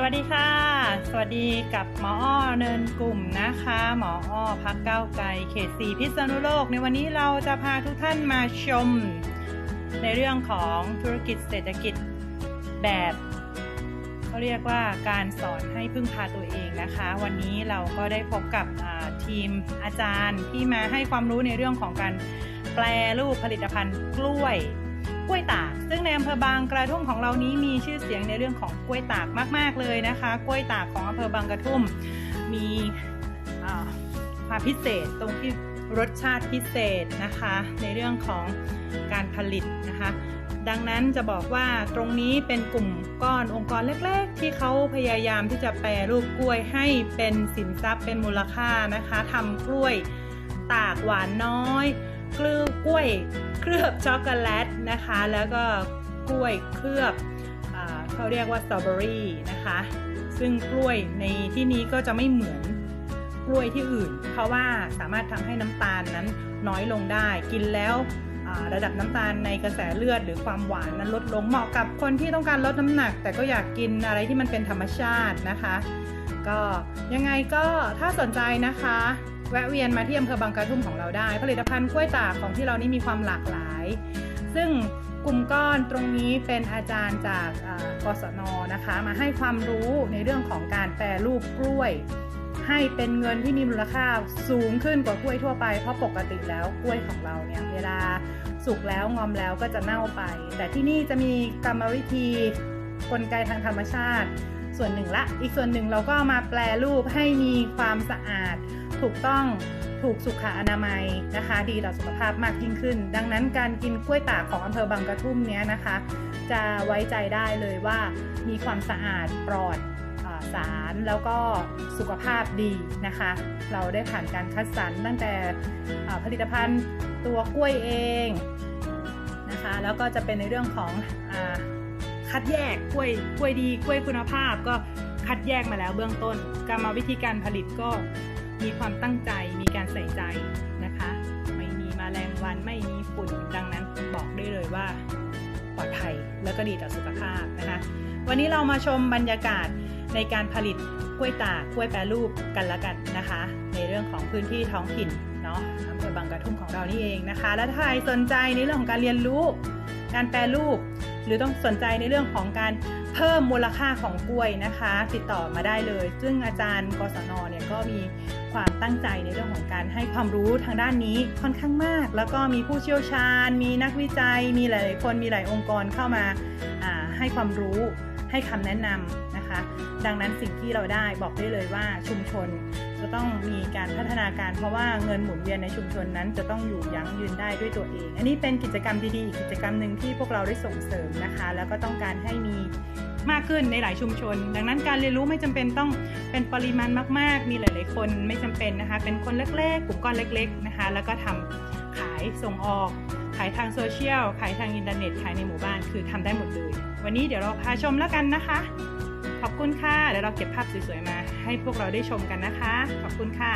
สวัสดีค่ะ สวัสดีกับหมออ้อเนินกลุ่มนะคะ หมออ้อพักเก้าไกลเขตสีพิษณุโลก ในวันนี้เราจะพาทุกท่านมาชม ในเรื่องของธุรกิจเศรษฐกิจแบบเขาเรียกว่าการสอนให้พึ่งพาตัวเองนะคะ วันนี้เราก็ได้พบกับทีมอาจารย์ที่มาให้ความรู้ในเรื่องของการแปลรูปผลิตภัณฑ์กล้วย กล้วยตาก ซึ่งในอำเภอบางกระทุ่มของเรานี้มีชื่อเสียงในเรื่องของกล้วยตากมากๆเลยนะคะ กล้วยตากของอำเภอบางกระทุ่มมีความพิเศษตรงที่รสชาติพิเศษนะคะ ในเรื่องของการผลิตนะคะ ดังนั้นจะบอกว่าตรงนี้เป็นกลุ่มก้อนองค์กรเล็กๆ ที่เขาพยายามที่จะแปรรูปกล้วยให้เป็นสินทรัพย์เป็นมูลค่านะคะทำกล้วยตากหวานน้อยกลือกล้วย เคลือบช็อกโกแลตนะคะ แล้วก็กล้วยเคลือบอเขาเรียกว่าสตรอเบอรี่นะคะ ซึ่งกล้วยในที่นี้ก็จะไม่เหมือนกล้วยที่อื่น เพราะว่าสามารถทำให้น้ำตาลนั้นน้อยลงได้ กินแล้วระดับน้ำตาลในกระแสเลือดหรือความหวานนั้นลดลงเหมาะกับคนที่ต้องการลดน้ำหนัก แต่ก็อยากกินอะไรที่มันเป็นธรรมชาตินะคะ ก็ยังไงก็ถ้าสนใจนะคะ แวะเวียนมาที่อำเภอบางกระทุ่มของเราได้ ผลิตภัณฑ์กล้วยตากของที่เรานี่มีความหลากหลาย ซึ่งกลุ่มก้อนตรงนี้เป็นอาจารย์จากกศนนะคะ มาให้ความรู้ในเรื่องของการแปรรูปกล้วย ให้เป็นเงินที่มีมูลค่าสูงขึ้นกว่ากล้วยทั่วไป เพราะปกติแล้วกล้วยของเราเนี่ยเวลาสุกแล้วงอมแล้วก็จะเน่าไป แต่ที่นี่จะมีกรรมวิธีกลไกทางธรรมชาติ ส่วนหนึ่งละ อีกส่วนหนึ่งเราก็มาแปลรูปให้มีความสะอาด ถูกต้องถูกสุขอนามัยนะคะ ดีต่อสุขภาพมากยิ่งขึ้น ดังนั้นการกินกล้วยตากของอำเภอบางกระทุ่มเนี้ยนะคะ จะไว้ใจได้เลยว่ามีความสะอาดปลอดสารแล้วก็สุขภาพดีนะคะ เราได้ผ่านการคัดสรรตั้งแต่ผลิตภัณฑ์ตัวกล้วยเองนะคะ แล้วก็จะเป็นในเรื่องของอคัดแยกกล้วยกล้วยดีกล้วยคุณภาพก็คัดแยกมาแล้วเบื้องต้นกรรมวิธีการผลิตก็ มีความตั้งใจมีการใส่ใจนะคะ ไม่มีมแมลงวันไม่มีฝุ่นดังนั้นบอกได้เลยว่าปลอดภัยแล้วก็ดีต่อสุขภาพนะคะ วันนี้เรามาชมบรรยากาศในการผลิตกล้วยตากกล้วยแปรรูปกันละกันนะคะ ในเรื่องของพื้นที่ท้องถิ่นเนาะอำเภอบางกระทุ่มของเรานี่เองนะคะ และถ้าใครสนใจในเรื่องของการเรียนรู้ การแปรรูป หรือต้องสนใจในเรื่องของการ เพิ่มมูลค่าของกล้วยนะคะ ติดต่อมาได้เลย ซึ่งอาจารย์กศนเนี่ยก็มีความตั้งใจในเรื่องของการให้ความรู้ทางด้านนี้ค่อนข้างมาก แล้วก็มีผู้เชี่ยวชาญ มีนักวิจัย มีหลายๆคนมีหลายองค์กรเข้ามาาให้ความรู้ ให้คำแนะนำนะคะ ดังนั้นสิ่งที่เราได้บอกได้เลยว่าชุมชนจะต้องมีการพัฒนาการ เพราะว่าเงินหมุนเวียนในชุมชนนั้นจะต้องอยู่ยั้งยืนได้ด้วยตัวเอง อันนี้เป็นกิจกรรมดีๆอีกกิจกรรมหนึ่งที่พวกเราได้ส่งเสริมนะคะ แล้วก็ต้องการให้มีมากขึ้นในหลายชุมชน ดังนั้นการเรียนรู้ไม่จำเป็นต้องเป็นปริมาณมาก ๆ มีหลาย ๆ คนไม่จำเป็นนะคะ เป็นคนเล็กๆ กลุ่มก้อนเล็ก ๆ นะคะ แล้วก็ทำขายส่งออก ขายทางโซเชียล ขายทางอินเทอร์เน็ต ขายในหมู่บ้าน คือทำได้หมดเลย วันนี้เดี๋ยวเราพาชมแล้วกันนะคะ ขอบคุณค่ะ เดี๋ยวเราเก็บภาพสวยๆมาให้พวกเราได้ชมกันนะคะ ขอบคุณค่ะ